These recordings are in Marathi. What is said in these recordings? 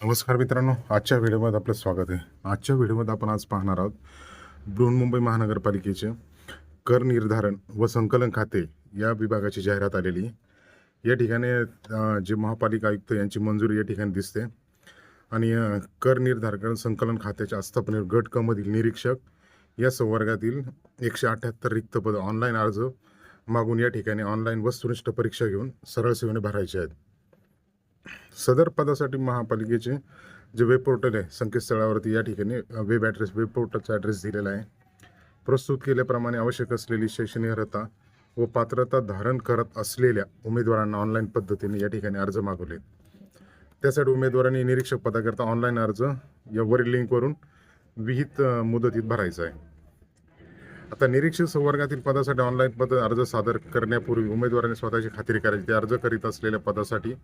नमस्कार मित्रांनो आजच्या व्हिडिओमध्ये आपलं स्वागत आहे. आजच्या व्हिडिओमध्ये आपण आज पाहणार आहोत बृहन्मुंबई महानगरपालिकेचे कर निर्धारण व संकलन खाते या विभागाची जाहिरात आलेली या ठिकाणी जे महापालिका आयुक्त यांची मंजुरी या ठिकाणी दिसते. आणि कर निर्धारण संकलन खात्याच्या आस्थापने गट कमधील निरीक्षक या संवर्गातील एकशे अठ्ठ्याहत्तर रिक्त पद ऑनलाईन अर्ज मागून या ठिकाणी ऑनलाईन वस्तुनिष्ठ परीक्षा घेऊन सरळ सेवेने भरायचे आहेत. सदर पदासाठी महापालिकेचे जे वेब पोर्टल आहे संकेतस्थळावरती या ठिकाणी वेब ॲड्रेस वेब पोर्टलचा ॲड्रेस दिलेला आहे. प्रस्तुत केल्याप्रमाणे आवश्यक असलेली शैक्षणिक अर्हता व पात्रता धारण करत असलेल्या उमेदवारांना ऑनलाईन पद्धतीने या ठिकाणी अर्ज मागवले. त्यासाठी उमेदवारांनी निरीक्षक पदाकरता ऑनलाईन अर्ज यावरील लिंकवरून विहित मुदतीत भरायचा आहे. आता निरीक्षक संवर्गातील पदासाठी ऑनलाईन पद अर्ज सादर करण्यापूर्वी उमेदवारांनी स्वतःची खात्री करायची. ते अर्ज करीत असलेल्या पदासाठी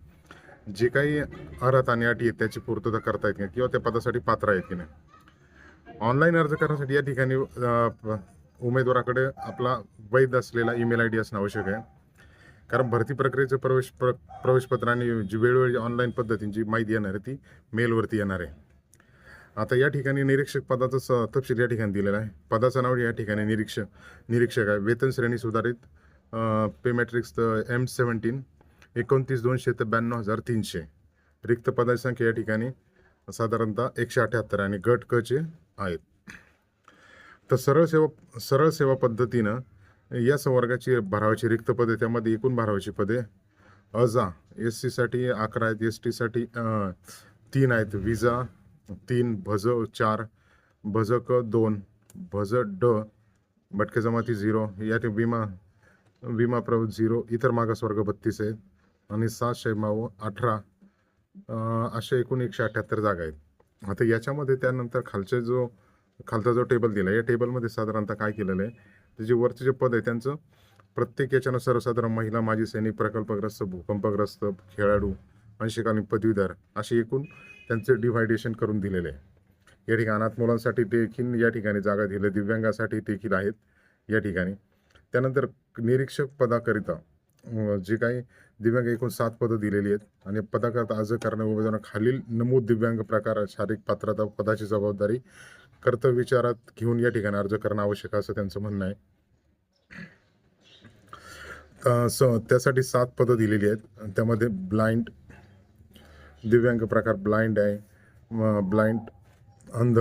जे काही अर्हत आणि अटी आहेत त्याची पूर्तता करता येत नाही किंवा त्या पदासाठी पात्र आहेत की नाही. ऑनलाईन अर्ज करण्यासाठी या ठिकाणी उमेदवाराकडे आपला वैध असलेला ईमेल आय डी असणं आवश्यक आहे. कारण भरती प्रक्रियेचं प्रवेश प्र प्रवेशपत्र आणि जी वेळोवेळी ऑनलाईन पद्धतींची माहिती येणार आहे ती मेलवरती येणार आहे. आता या ठिकाणी निरीक्षक पदाचं स तपशील या ठिकाणी दिलेलं आहे. पदाचं नाव या ठिकाणी निरीक्षक निरीक्षक आहे. वेतन श्रेणी सुधारित पे मॅट्रिक्स एम सेवन्टीन एकोणतीस दोनशे ते ब्याण्णव हजार तीनशे. रिक्त पदाची संख्या या ठिकाणी साधारणतः एकशे अठ्याहत्तर आणि गट क चे आहेत. तर सरळ सेवा सरळ सेवा पद्धतीनं या संवर्गाची भरावाची रिक्त पदे त्यामध्ये एकूण भरावाची पदे अजा एस सीसाठी अकरा आहेत एस टीसाठी तीन आहेत विजा तीन भज चार भज क दोन भज ड भटके जमाती झिरो या विमा विमा प्रव झिरो इतर मागासवर्ग बत्तीस आहेत. आणि सातशे माव अठरा असे अशा एकूण एकशे अठ्ठ्याहत्तर जागा आहेत. आता याच्यामध्ये त्यानंतर खालचे जो खालचा जो टेबल दिला या टेबलमध्ये साधारणतः काय केलेलं आहे? ते जे वरचे जे पद आहे त्यांचं प्रत्येक याच्यानं सर्वसाधारण महिला माजी सैनिक प्रकल्पग्रस्त भूकंपग्रस्त खेळाडू अंशकालीन पदवीधर असे एकूण त्यांचे डिव्हायडेशन करून दिलेले आहे. या ठिकाणी अनाथ मुलांसाठी देखील या ठिकाणी जागा दिल्या दिव्यांगासाठी देखील आहेत या ठिकाणी. त्यानंतर निरीक्षक पदाकरिता जे काही दिव्यांग एकूण सात पदं दिलेली आहेत. आणि पदाकरता अर्ज करणाऱ्या खालील नमूद दिव्यांग प्रकार शारीरिक पात्रता पदाची जबाबदारी कर्तव्य विचारात घेऊन या ठिकाणी अर्ज करणं आवश्यक असं त्यांचं म्हणणं आहे. स त्यासाठी सात पदं दिलेली आहेत. त्यामध्ये ब्लाइंड दिव्यांग प्रकार ब्लाइंड आहे ब्लाइंड अंध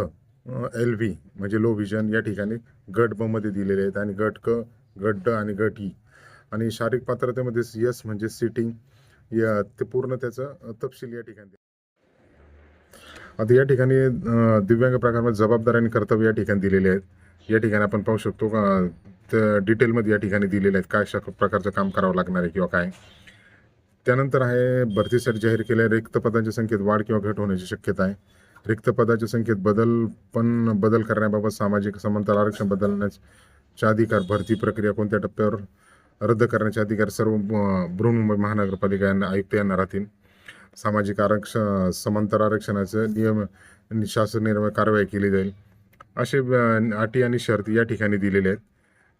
एल व्ही म्हणजे लो विजन या ठिकाणी गट बमध्ये दिलेले आहेत. आणि गट क गट ड आणि गट ई. आणि शारीरिक पात्रतेमध्ये यस म्हणजे सिटिंग या ते पूर्ण त्याचं तपशील या ठिकाणी. आता या ठिकाणी दिव्यांग प्रकारामध्ये जबाबदारी आणि कर्तव्य या ठिकाणी दिलेले आहेत. या ठिकाणी आपण पाहू शकतो का त्या डिटेलमध्ये या ठिकाणी दिलेले आहेत काय अशा प्रकारचं काम करावं लागणार आहे किंवा काय. त्यानंतर आहे भरतीसाठी जाहीर केलेल्या रिक्त पदांच्या संख्येत वाढ किंवा घट होण्याची शक्यता आहे. रिक्त पदाच्या संख्येत बदल पण बदल करण्याबाबत सामाजिक समांतर आरक्षण बदलण्याच्या अधिकार भरती प्रक्रिया कोणत्या टप्प्यावर रद्द करण्याचे अधिकार सर्व बृहन्मुंबई महानगरपालिका यांना आयुक्त यांना राहतील. सामाजिक आरक्षण समांतर आरक्षणाचे नियम शासन निर्माण कारवाई केली जाईल. असे अटी आणि शर्ती या ठिकाणी दिलेले आहेत.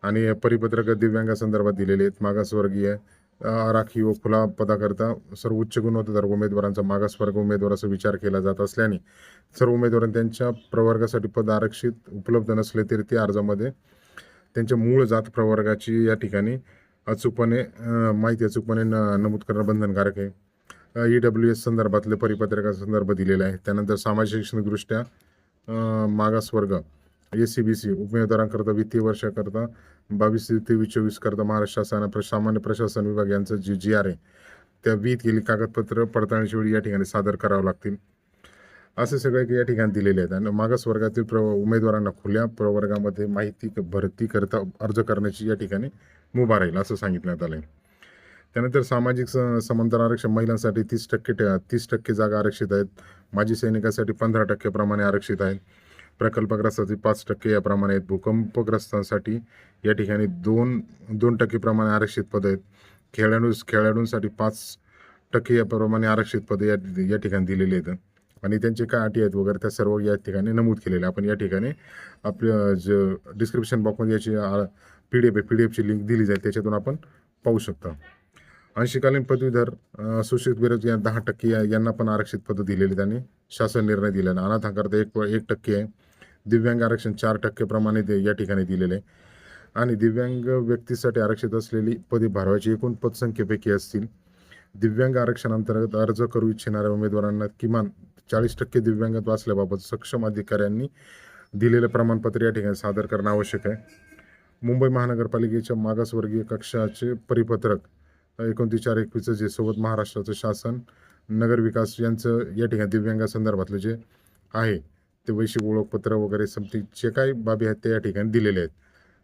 आणि परिपत्रक दिव्यांगासंदर्भात दिलेले आहेत. मागासवर्गीय राखी राखीव व खुला पदाकरता सर्व उच्च गुणवत्ताधारक उमेदवारांचा मागासवर्ग उमेदवाराचा विचार केला जात असल्याने सर्व उमेदवारांनी त्यांच्या प्रवर्गासाठी पद आरक्षित उपलब्ध नसले तरी ते अर्जामध्ये त्यांच्या मूळ जात प्रवर्गाची या ठिकाणी अचूकपणे माहिती अचूकपणे न नमूद करणं बंधनकारक आहे. ई डब्ल्यू एस संदर्भातले परिपत्रकाचा संदर्भ दिलेला आहे. त्यानंतर सामाजिक शैक्षणिकदृष्ट्या मागासवर्ग एस सी बी सी उमेदवारांकरता वित्तीय वर्षाकरता बावीस ते तेवीस चोवीस करता महाराष्ट्र शासन प्र सामान्य प्रशासन विभाग यांचं जी जी आर आहे त्या विहित गेली कागदपत्र पडताळणीच्या वेळी या ठिकाणी सादर करावं लागतील. असे सगळे या ठिकाणी दिलेले आहेत. आणि मागास वर्गातील प्र उमेदवारांना खुल्या प्रवर्गामध्ये माहिती क- भरती करता अर्ज करण्याची या ठिकाणी मुभा राहील असं सांगितण्यात आलं आहे त्यानंतर सामाजिक स- समांतर आरक्षण महिलांसाठी तीस टक्के तीस टक्के जागा आरक्षित आहेत. माजी सैनिकासाठी पंधरा टक्केप्रमाणे आरक्षित आहेत. प्रकल्पग्रस्तासाठी पाच टक्के याप्रमाणे आहेत. भूकंपग्रस्तांसाठी या ठिकाणी दोन दोन टक्केप्रमाणे आरक्षित पद आहेत. खेळाडू खेळाडूंसाठी पाच टक्के याप्रमाणे आरक्षित पदं या या ठिकाणी दिलेली आहेत. आणि त्यांचे काय अटी आहेत वगैरे त्या सर्व या ठिकाणी नमूद केलेल्या आहे. आपण या ठिकाणी आपल्या ज डिस्क्रिप्शन बॉक्समध्ये याची पी डी एफ आहे पी डी एफची लिंक दिली जाईल त्याच्यातून आपण पाहू शकता. अंशकालीन पदवीधर अ, सुशिक्षित बेरोजगार दहा टक्के यांना पण आरक्षित पदं दिलेली त्यांनी. शासन निर्णय दिलेला. आहे. अनाथाकरता एक एक टक्के आहे. दिव्यांग आरक्षण चार टक्के प्रमाणे ते या ठिकाणी दिलेले आहे. आणि दिव्यांग व्यक्तीसाठी आरक्षित असलेली पदे भरवायची एकूण पदसंख्येपैकी असतील. दिव्यांग आरक्षणांतर्गत अर्ज करू इच्छिणाऱ्या उमेदवारांना किमान चाळीस टक्के दिव्यांगत्व असल्याबाबत सक्षम अधिकाऱ्यांनी दिलेलं प्रमाणपत्र या ठिकाणी सादर करणं आवश्यक आहे. मुंबई महानगरपालिकेच्या मागासवर्गीय कक्षाचे परिपत्रक एकोणतीस चार एकवीसचं जे सोबत महाराष्ट्राचं शासन नगर विकास यांचं या ठिकाणी दिव्यांगासंदर्भातलं जे आहे ते वैश्विक ओळखपत्र वगैरे समथिंग जे काही बाबी आहेत ते या ठिकाणी दिलेले आहेत.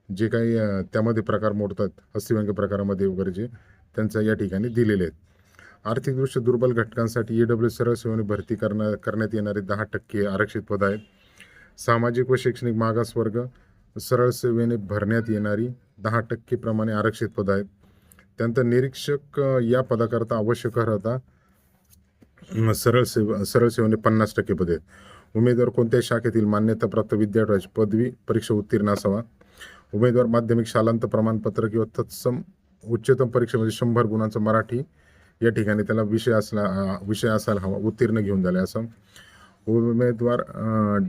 जे काही त्यामध्ये प्रकार मोडतात हस्तिव्यांग प्रकारामध्ये वगैरे जे त्यांचं या ठिकाणी दिलेले आहेत. आर्थिकदृष्ट्या दुर्बल घटकांसाठी ई डब्ल्यू सरळ सेवेने भरती करण्या करण्यात येणारे दहा टक्के आरक्षित पद आहेत. सामाजिक व शैक्षणिक मागासवर्ग सरळ सेवेने भरण्यात येणारी दहा टक्केप्रमाणे आरक्षित पदं आहेत. त्यानंतर निरीक्षक या पदाकरता आवश्यक राहता सरळ सेवा सरळ सेवेने पन्नास टक्के पदे आहेत. उमेदवार कोणत्याही शाखेतील मान्यताप्राप्त विद्यार्थ्याची पदवी परीक्षा उत्तीर्ण असावा. उमेदवार माध्यमिक शालांत प्रमाणपत्र किंवा तत्सम उच्चतम परीक्षेमध्ये शंभर गुणांचं मराठी या ठिकाणी त्याला विषय असला विषय असायला हवा उत्तीर्ण घेऊन झाले असं. उमेदवार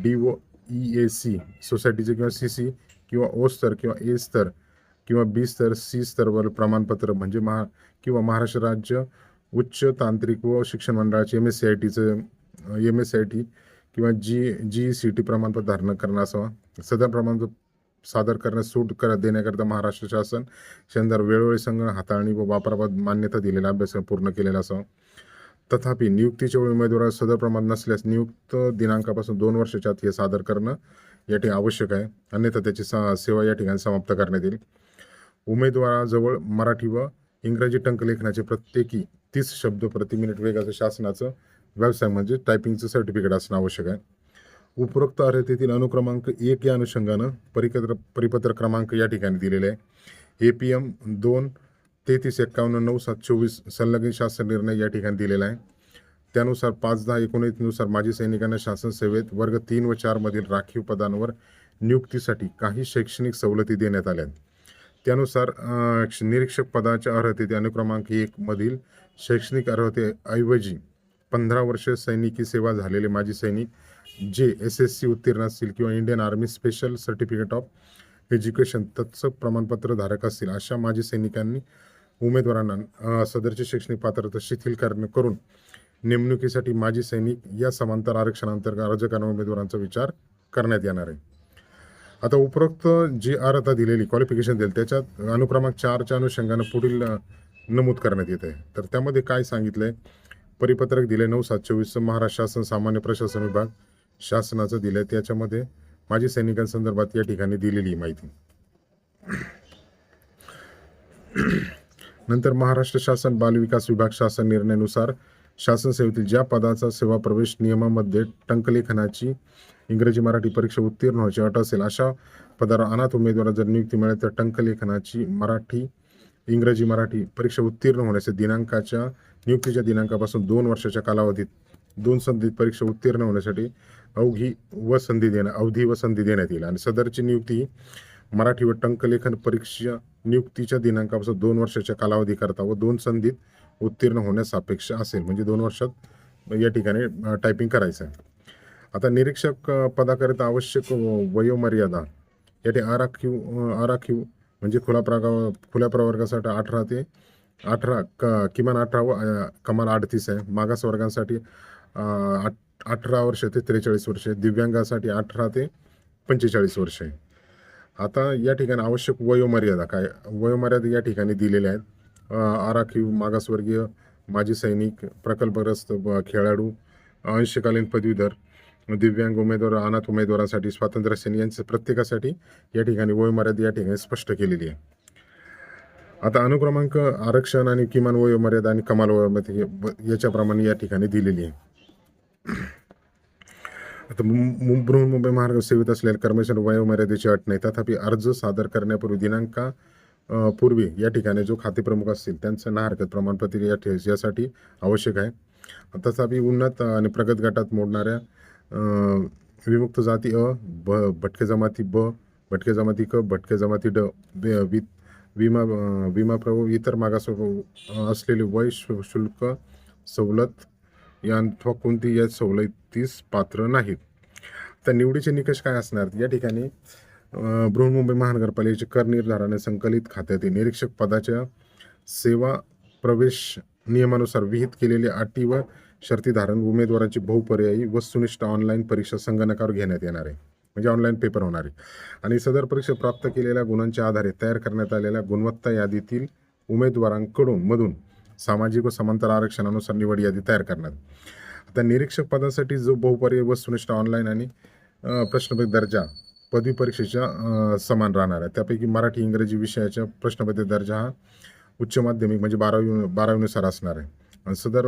D O E A C सोसायटीचे किंवा सी सी किंवा ओ स्तर किंवा ए स्तर किंवा बी स्तर सी स्तरवर प्रमाणपत्र म्हणजे महा किंवा महाराष्ट्र राज्य उच्च तांत्रिक व शिक्षण मंडळाचे एम एस सी आय टीचं M S C I T किंवा जी जी सी टी प्रमाणपत्र धारण करणं असावा. सदर प्रमाणपत्र सादर करण्यास सूट कर देण्याकरता महाराष्ट्र शासन शंदर वेळोवेळी संगणक हाताळणी व वापराबाबत मान्यता दिलेला अभ्यासक्रम पूर्ण केलेला असावा. तथापि नियुक्तीच्या वेळी उमेदवारास सदर प्रमाण नसल्यास नियुक्त दिनांकापासून दोन वर्षाच्या आत हे सादर करणं या ठिकाणी आवश्यक आहे. अन्यथा त्याची सा सेवा या ठिकाणी समाप्त करण्यात येईल. उमेदवाराजवळ मराठी व इंग्रजी टंकलेखनाचे प्रत्येकी तीस शब्द प्रति मिनिट वेगाचं शासनाचं व्यवसाय म्हणजे टायपिंगचं सर्टिफिकेट असणं आवश्यक आहे. उपरोक्त अर्हतेतील अनुक्रमांक एक या अनुषंगानं परिपत्र परिपत्र क्रमांक या ठिकाणी दिलेले आहे. ए पी एम दोन तेहतीस एक्कावन्न नऊ सात चोवीस संलग्न शासन निर्णय या ठिकाणी दिलेला आहे. त्यानुसार पाच दहा एकोणीसनुसार माजी सैनिकांना शासन सेवेत वर्ग तीन व चारमधील राखीव पदांवर नियुक्तीसाठी काही शैक्षणिक सवलती देण्यात आल्या त्यानुसार निरीक्षक पदाच्या अर्हतेत अनुक्रमांक एक मधील शैक्षणिक अर्हतेऐवजी पंधरा वर्ष सैनिकी सेवा झालेले माजी सैनिक जे एस एस सी उत्तीर्ण असतील किंवा Indian Army special certificate of education तत्सक प्रमाणपत्र धारक असतील अशा माजी सैनिकांनी उमेदवारांना सदरची शैक्षणिक पात्रता शिथिल करून नेमणुकीसाठी माजी सैनिक या समांतर आरक्षणांतर्गत अर्ज करणाऱ्या उमेदवारांचा विचार करण्यात येणार आहे. आता उपरोक्त जी अर्हता दिलेली क्वालिफिकेशन दिली त्याच्यात अनुक्रमांक चारच्या अनुषंगानं पुढील नमूद करण्यात येत आहे. तर त्यामध्ये काय सांगितलं आहे परिपत्रक दिले नऊ सात चोवीसचं महाराष्ट्र शासन सामान्य प्रशासन विभाग शासनाचं दिलं आहे त्याच्यामध्ये माजी सैनिकांसंदर्भात या ठिकाणी दिलेली माहिती. नंतर महाराष्ट्र शासन बालविकास विभाग शासन निर्णयानुसार शासन सेवेतील ज्या पदाचा सेवा प्रवेश नियमामध्ये टंकलेखनाची इंग्रजी मराठी परीक्षा उत्तीर्ण व्हायची अट असेल अशा पदावर अनाथ उमेदवाराला जर नियुक्ती मिळेल तर टंकलेखनाची मराठी इंग्रजी मराठी परीक्षा उत्तीर्ण होण्याच्या दिनांकाच्या नियुक्तीच्या दिनांकापासून दोन वर्षाच्या कालावधीत दोन संधीत परीक्षा उत्तीर्ण होण्यासाठी अवघी व संधी देण्या अवधी व संधी देण्यात येईल. आणि सदरची नियुक्ती ही मराठी व टंकलेखन परीक्षा नियुक्तीच्या दिनांकापासून दोन वर्षाच्या कालावधीकरता व दोन संधीत उत्तीर्ण होण्यास अपेक्षा असेल. म्हणजे दोन वर्षात या ठिकाणी टायपिंग करायचं आहे. आता निरीक्षक पदाकरिता आवश्यक वयोमर्यादा या ठिकाणी आराखीव आराखीव म्हणजे खुला प्रगा खुल्या प्रवर्गासाठी अठरा ते अठरा क किमान अठरा व कमाल अडतीस आहे. मागास वर्गांसाठी आठ- अठरा वर्ष ते त्रेचाळीस वर्ष दिव्यांगासाठी अठरा ते पंचेचाळीस वर्ष आहे. आता या ठिकाणी आवश्यक वयोमर्यादा काय वयोमर्यादा या ठिकाणी दिलेल्या आहेत. आराखीव मागासवर्गीय माजी सैनिक प्रकल्पग्रस्त खेळाडू अंशकालीन पदवीधर दिव्यांग उमेदवार अनाथ उमेदवारांसाठी स्वातंत्र्य सैनिक यांचे प्रत्येकासाठी या ठिकाणी वयोमर्यादा या ठिकाणी स्पष्ट केलेली आहे. आता अनुक्रमांक आरक्षण आणि किमान वयोमर्यादा आणि कमाल वयोमर्यादा याच्याप्रमाणे या ठिकाणी दिलेली आहे. आता मुं- मुं- बृहन्मुंबई सेवेत असलेल्या कर्मचारी वयोमर्यादेची अट नाही. तथापि अर्ज सादर करण्यापूर्वी दिनांका पूर्वी या ठिकाणी जो खातेप्रमुख असतील त्यांचं ना हरकत प्रमाणपत्र या ठे- यासाठी आवश्यक आहे. तथापि उन्नत आणि प्रगत गटात मोडणाऱ्या विमुक्त जाती अ ब भटके जमाती ब भटके जमाती क भटके जमाती ड वि विमा विमा प्रभू इतर मागास असलेले वय शु- शुल्क सवलत या अथवा कोणती या सवलतीस पात्र नाहीत. तर निवडीचे निकष काय असणार? या ठिकाणी बृहन्मुंबई महानगरपालिकेचे कर निर्धाराने संकलित खात्यातील निरीक्षक पदाच्या सेवा प्रवेश नियमानुसार विहित केलेल्या अटी व शर्ती धारण उमेदवारांची बहुपर्यायी वस्तुनिष्ठ ऑनलाईन परीक्षा संगणकावर घेण्यात येणार आहे. म्हणजे ऑनलाईन पेपर होणार आहे. आणि सदर परीक्षा प्राप्त केलेल्या गुणांच्या आधारे तयार करण्यात आलेल्या गुणवत्ता यादीतील उमेदवारांकडून मधून सामाजिक व समांतर आरक्षणानुसार निवड यादी तयार करण्यात. आता निरीक्षक पदासाठी जो बहुपर्याय वस्तुनिष्ठ ऑनलाईन आणि प्रश्नपत्र दर्जा पदवी परीक्षेच्या समान राहणार आहे. त्यापैकी मराठी इंग्रजी विषयाच्या प्रश्नपत्र दर्जा हा उच्च माध्यमिक म्हणजे बारावी बारावीनुसार असणार आहे. आणि सदर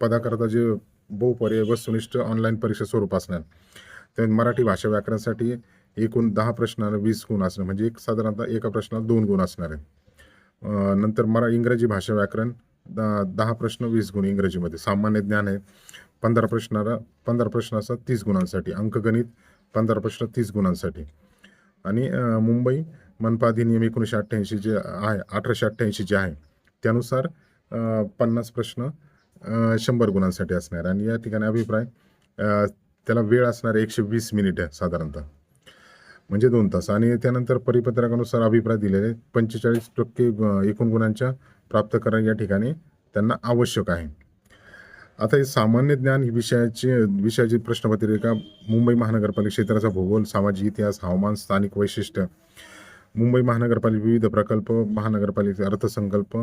पदाकरता जे बहुपर्याय वस्तुनिष्ठ ऑनलाईन परीक्षा स्वरूप असणार त्या मराठी भाषा व्याकरणासाठी एकूण दहा प्रश्नाला वीस गुण असणार. म्हणजे एक साधारणतः एका प्रश्नाला दोन गुण असणार आहे. नंतर मरा इंग्रजी भाषा व्याकरण द- दहा प्रश्न वीस गुण इंग्रजीमध्ये. सामान्य ज्ञान आहे. पंधरा प्रश्नाला पंधरा प्रश्न असतात तीस गुणांसाठी. अंकगणित पंधरा प्रश्न तीस गुणांसाठी. आणि मुंबई मनपा अधिनियम एकोणीसशे अठ्ठ्याऐंशी जे आहे अठराशे अठ्ठ्याऐंशी जे आहे त्यानुसार पन्नास प्रश्न शंभर गुणांसाठी असणार. आणि या ठिकाणी अभिप्राय त्याला वेळ असणार एकशे वीस मिनिट आहे साधारणतः. म्हणजे दोन तास. आणि त्यानंतर परिपत्रकानुसार अभिप्राय दिलेले पंचेचाळीस टक्के एकूण गुणांच्या प्राप्त करणं या ठिकाणी त्यांना आवश्यक आहे. आता हे सामान्य ज्ञान ही विषयाची विषयाची प्रश्नपत्रिका मुंबई महानगरपालिका क्षेत्राचा भूगोल सामाजिक इतिहास हवामान स्थानिक वैशिष्ट्य मुंबई महानगरपालिका विविध प्रकल्प महानगरपालिका अर्थसंकल्प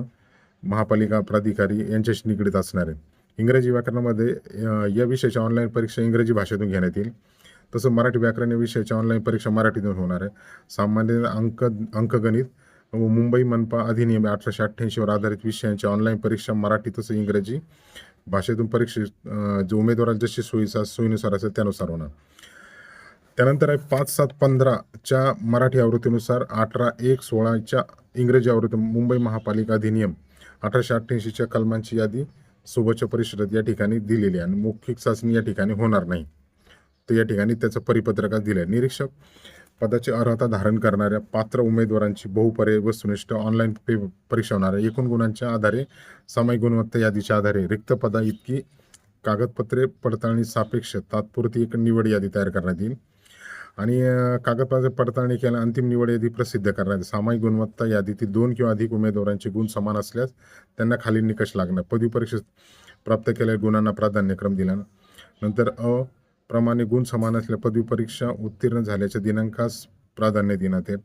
महापालिका प्राधिकारी यांच्याशी निगडीत असणारे इंग्रजी व्याकरणामध्ये या विषयाच्या ऑनलाईन परीक्षा इंग्रजी भाषेतून घेण्यात येईल. तसं मराठी व्याकरण या विषयाची ऑनलाईन परीक्षा मराठीतून होणार आहे. सामान्य अंक अंकगणित व मुंबई मनपा अधिनियम अठराशे अठ्ठ्याऐंशीवर आधारित विषयांची ऑनलाईन परीक्षा मराठी तसं इंग्रजी भाषेतून परीक्षे जे जो जशी सोयीचा सोयीनुसार असेल त्यानुसार होणार. त्यानंतर आहे पाच सात पंधराच्या मराठी आवृत्तीनुसार अठरा एक सोळाच्या इंग्रजी आवृत्ती मुंबई महापालिका अधिनियम अठराशे अठ्ठ्याऐंशीच्या कलमांची यादी सोबतच्या परिषदेत या ठिकाणी दिलेली आहे आणि मौखिक चाचणी या ठिकाणी होणार नाही. तर या ठिकाणी त्याचं परिपत्रकात दिलं आहे निरीक्षक पदाची अर्हता धारण करणाऱ्या पात्र उमेदवारांची बहुपर्यायी वस्तुनिष्ठ ऑनलाईन पे परीक्षा होणार आहे एकूण गुणांच्या आधारे सामायिक गुणवत्ता यादीच्या आधारे रिक्त पदा इतकी कागदपत्रे पडताळणी सापेक्ष तात्पुरती एक निवड यादी तयार करण्यात येईल. आणि कागदपत्र पडताळणी केल्या अंतिम निवड यादी प्रसिद्ध करण्यात सामायिक गुणवत्ता यादीतील दोन किंवा अधिक उमेदवारांचे गुण समान असल्यास त्यांना खालील निकष लागणार. पदवी परीक्षेत प्राप्त केलेल्या गुणांना प्राधान्यक्रम दिला नंतर अ प्रमाणे गुण समान असल्या पदवी परीक्षा उत्तीर्ण झाल्याच्या दिनांकास प्राधान्य देण्यात येईल.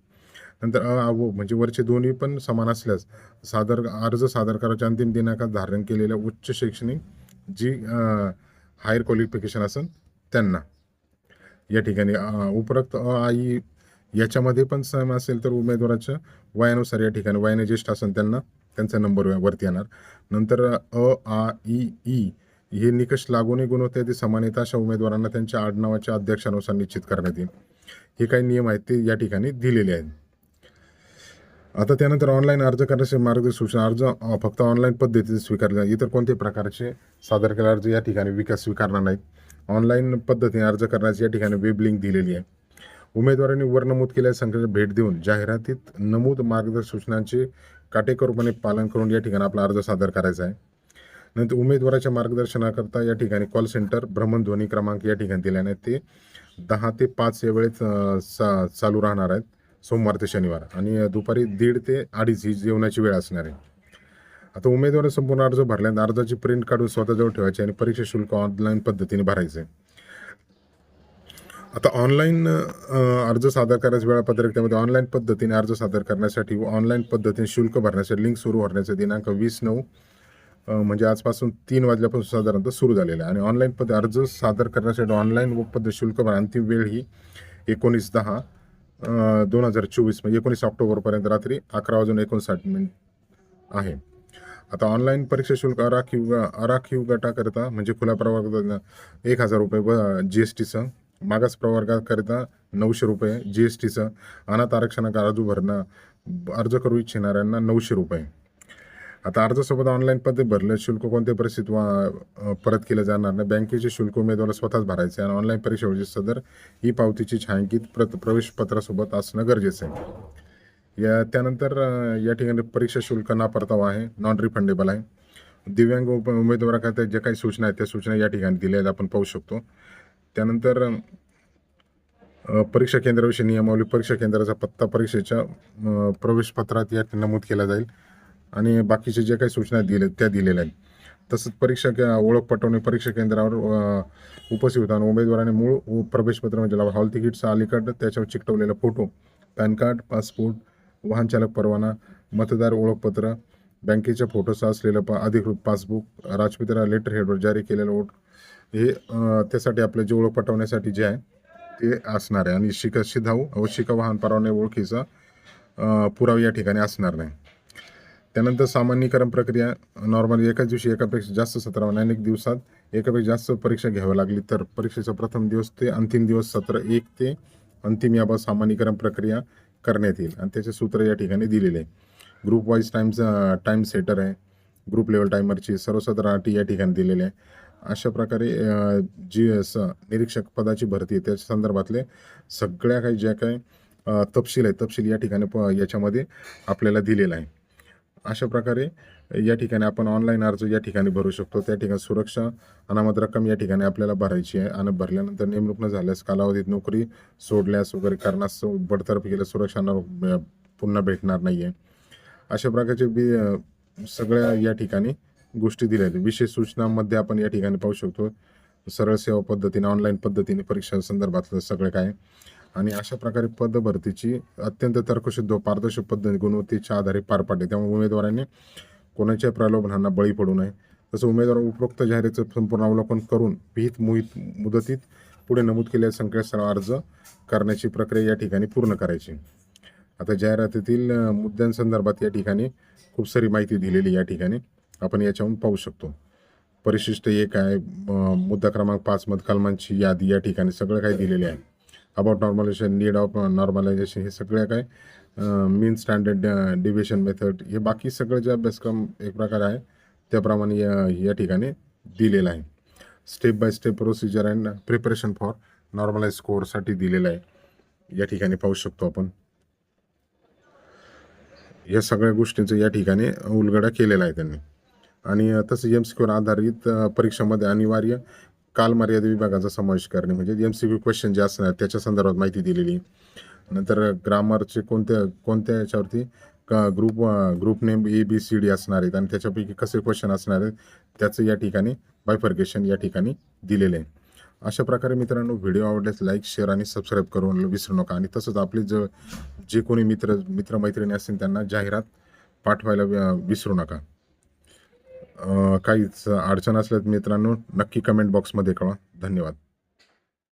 नंतर अ आ, व म्हणजे वरचे दोन्ही पण समान असल्यास सादर अर्ज सादर करायच्या अंतिम दिनांकात धारण केलेल्या उच्च शैक्षणिक जी हायर क्वालिफिकेशन असेल त्यांना. या ठिकाणी उपरोक्त अ आई याच्यामध्ये पण सम असेल तर उमेदवाराच्या वयानुसार या ठिकाणी वयाने ज्येष्ठ असेल त्यांना त्यांचा नंबर वरती येणार. नंतर अ आ ई ई हे निकष लागूनही गुणवत्ता यादी समान अशा उमेदवारांना त्यांच्या आडनावाच्या अध्यक्षानुसार निश्चित करण्यात येईल. हे काही नियम आहेत ते या ठिकाणी दिलेले आहेत. आता त्यानंतर ऑनलाईन अर्ज करण्याचे मार्गदर्शक सूचना अर्ज फक्त ऑनलाईन पद्धतीने स्वीकारले इतर कोणत्याही प्रकारचे सादर केलेले अर्ज या ठिकाणी विकास स्वीकारणार नाहीत. ऑनलाईन पद्धतीने अर्ज करण्याची या ठिकाणी वेब लिंक दिलेली आहे. उमेदवारांनी वर नमूद केलेल्या संख्येला भेट देऊन जाहिरातीत नमूद मार्गदर्शक सूचनांचे काटेकोरपणे पालन करून या ठिकाणी आपला अर्ज सादर करायचा आहे. नंतर उमेदवाराच्या मार्गदर्शनाकरता या ठिकाणी कॉल सेंटर भ्रमणध्वनी क्रमांक या ठिकाणी दिल्याने ते दहा ते पाच या वेळेत चा चालू राहणार आहेत. सोमवार ते शनिवार. आणि दुपारी दीड ते अडीच ही जेवणाची वेळ असणार आहे. आता उमेदवार संपूर्ण अर्ज भरल्यानंतर अर्जाची प्रिंट काढून स्वतःजवळ ठेवायची आणि परीक्षा शुल्क ऑनलाईन पद्धतीने भरायचे. आता ऑनलाईन अर्ज सादर करायचं वेळापत्रक त्यामध्ये ऑनलाईन पद्धतीने अर्ज सादर करण्यासाठी व ऑनलाईन पद्धतीने शुल्क भरण्यासाठी लिंक सुरू भरण्याचा दिनांक वीस नऊ म्हणजे आजपासून तीन वाजल्यापासून साधारणतः सुरू झालेलं आहे. आणि ऑनलाईन पद अर्ज सादर करण्यासाठी ऑनलाईन व पद्धत शुल्क भर. अंतिम वेळ ही एकोणीस दहा दोन हजार चोवीस म्हणजे एकोणीस ऑक्टोबरपर्यंत रात्री अकरा वाजून एकोणसाठ मिनिट आहे. आता ऑनलाईन परीक्षा शुल्क अराखीव अराखीव गटाकरिता म्हणजे खुल्या प्रवर्गात एक हजार रुपये व जी एस टीचं मागास प्रवर्गाकरिता नऊशे रुपये जी एस टीचं अनाथ आरक्षणाचा अर्ज भरणं अर्ज करू इच्छिणाऱ्यांना नऊशे रुपये. आता अर्जासोबत ऑनलाईन पद्धत भरलं शुल्क कोणत्या परिस्थितीत वा- परत केलं जाणार नाही. बँकेचे शुल्क उमेदवार स्वतःच भरायचे आणि ऑनलाईन परीक्षेवरची सदर ही पावतीची छायांकित प्रत प्रवेशपत्रासोबत असणं गरजेचं आहे. या त्यानंतर या ठिकाणी परीक्षा शुल्क ना परतावा आहे नॉन रिफंडेबल आहे. दिव्यांग उप उमेदवाराकरता ज्या काही सूचना आहेत त्या सूचना या ठिकाणी दिल्या आहेत आपण पाहू शकतो. त्यानंतर परीक्षा केंद्राविषयी नियमावली परीक्षा केंद्राचा पत्ता परीक्षेच्या प्रवेशपत्रात या नमूद केला जाईल. आणि बाकीचे जे काही सूचना दिल्या त्या दिलेल्या आहेत. तसंच परीक्षा के- ओळख पटवणे परीक्षा केंद्रावर उपस्थित होताना उमेदवाराने मूळ प्रवेशपत्र म्हणजे हॉल तिकीटचा अलीकड त्याच्यावर चिकटवलेला फोटो पॅन कार्ड पासपोर्ट वाहन चालक परवाना मतदार ओळखपत्र बँकेच्या फोटोसह असलेलं पा अधिकृत पासबुक राजपित्रा लेटर हेडवर जारी केलेलं ओट हे त्यासाठी आपलं जे ओळख पटवण्यासाठी जे आहे ते असणार आहे. आणि शिका शिधाऊ व शिका वाहन परवाने ओळखीचा पुरावा या ठिकाणी असणार नाही. त्यानंतर सामान्यीकरण प्रक्रिया नॉर्मली एकाच दिवशी एकापेक्षा जास्त सतरा अनेक दिवसात एकापेक्षा जास्त परीक्षा घ्यावी लागली. तर परीक्षेचा प्रथम दिवस ते अंतिम दिवस सत्र एक ते अंतिम याबाबत सामान्यीकरण प्रक्रिया करण्यात येईल. आणि त्याचे सूत्र या ठिकाणी दिलेले आहे. Group wise times time setter आहे. ग्रुप लेवल टायमरची सर्व सतरा अटी या ठिकाणी दिलेल्या आहे. अशा प्रकारे जी स निरीक्षक पदाची भरती आहे त्याच्या संदर्भातले सगळ्या काही ज्या काही तपशील आहे तपशील या ठिकाणी प याच्यामध्ये आपल्याला दिलेला आहे. अशा प्रकारे या ठिकाणी आपण ऑनलाईन अर्ज या ठिकाणी भरू शकतो. त्या ठिकाणी सुरक्षा अनामत रक्कम या ठिकाणी आपल्याला भरायची आहे आणि भरल्यानंतर नेमणूक न झाल्यास कालावधीत नोकरी सोडल्यास वगैरे कारणास्तव बडतर्फी केल्यास सुरक्षा न- पुन्हा भेटणार नाही आहे अशा प्रकारचे बी सगळ्या या ठिकाणी गोष्टी दिल्या आहेत. विशेष सूचनांमध्ये आपण या ठिकाणी पाहू शकतो. सरळ सेवा पद्धतीने ऑनलाईन पद्धतीने परीक्षा संदर्भातलं सगळं काय आणि अशा प्रकारे पद भरतीची अत्यंत तर्कशुद्ध पारदर्शक पद्धती गुणवत्तेच्या आधारे पार पाडली. त्यामुळे उमेदवारांनी कोणाच्या प्रलोभनांना बळी पडू नये. तसं उमेदवार उपरोक्त जाहिरातीचं संपूर्ण अवलोकन करून विहित मोहित मुदतीत पुढे नमूद केलेल्या संकेतस्थळावर अर्ज करण्याची प्रक्रिया या ठिकाणी पूर्ण करायची. आता जाहिरातीतील मुद्द्यांसंदर्भात या ठिकाणी खूप सारी माहिती दिलेली या ठिकाणी आपण याच्याहून पाहू शकतो. परिशिष्ट एक आहे मुद्दा क्रमांक पाच मध कलमांची यादी या ठिकाणी सगळं काही दिलेले आहे. About normalisation need of normalisation हे सगळ्या काय मीन स्टँडर्ड डिव्हिशन मेथड हे बाकी सगळं जे अभ्यासक्रम एक प्रकार आहे त्याप्रमाणे या या ठिकाणी दिलेलं आहे. Step by step procedure and preparation for normalise स्कोअरसाठी दिलेलं आहे. या ठिकाणी पाहू शकतो आपण. या सगळ्या गोष्टींचं या ठिकाणी उलगडा केलेला आहे त्यांनी. आणि तसं एम सी आधारित परीक्षामध्ये अनिवार्य कालमर्यादा विभागाचा समावेश करणे म्हणजे एम सी क्यू क्वेश्चन जे असणार त्याच्या संदर्भात माहिती दिलेली. नंतर ग्रामरचे कोणत्या कोणत्या याच्यावरती group group name A B C D असणार आहेत आणि त्याच्यापैकी कसे क्वेश्चन असणार आहेत त्याचं या ठिकाणी बायफर्केशन या ठिकाणी दिलेलं आहे. अशा प्रकारे मित्रांनो व्हिडिओ आवडल्यास लाईक शेअर आणि सबस्क्राईब करून विसरू नका. आणि तसंच आपले ज जे कोणी मित्र मित्रमैत्रिणी असतील त्यांना जाहिरात पाठवायला विसरू नका. काहीच अडचण असल्यात मित्रांनो नक्की कमेंट बॉक्समध्ये कळवा. धन्यवाद.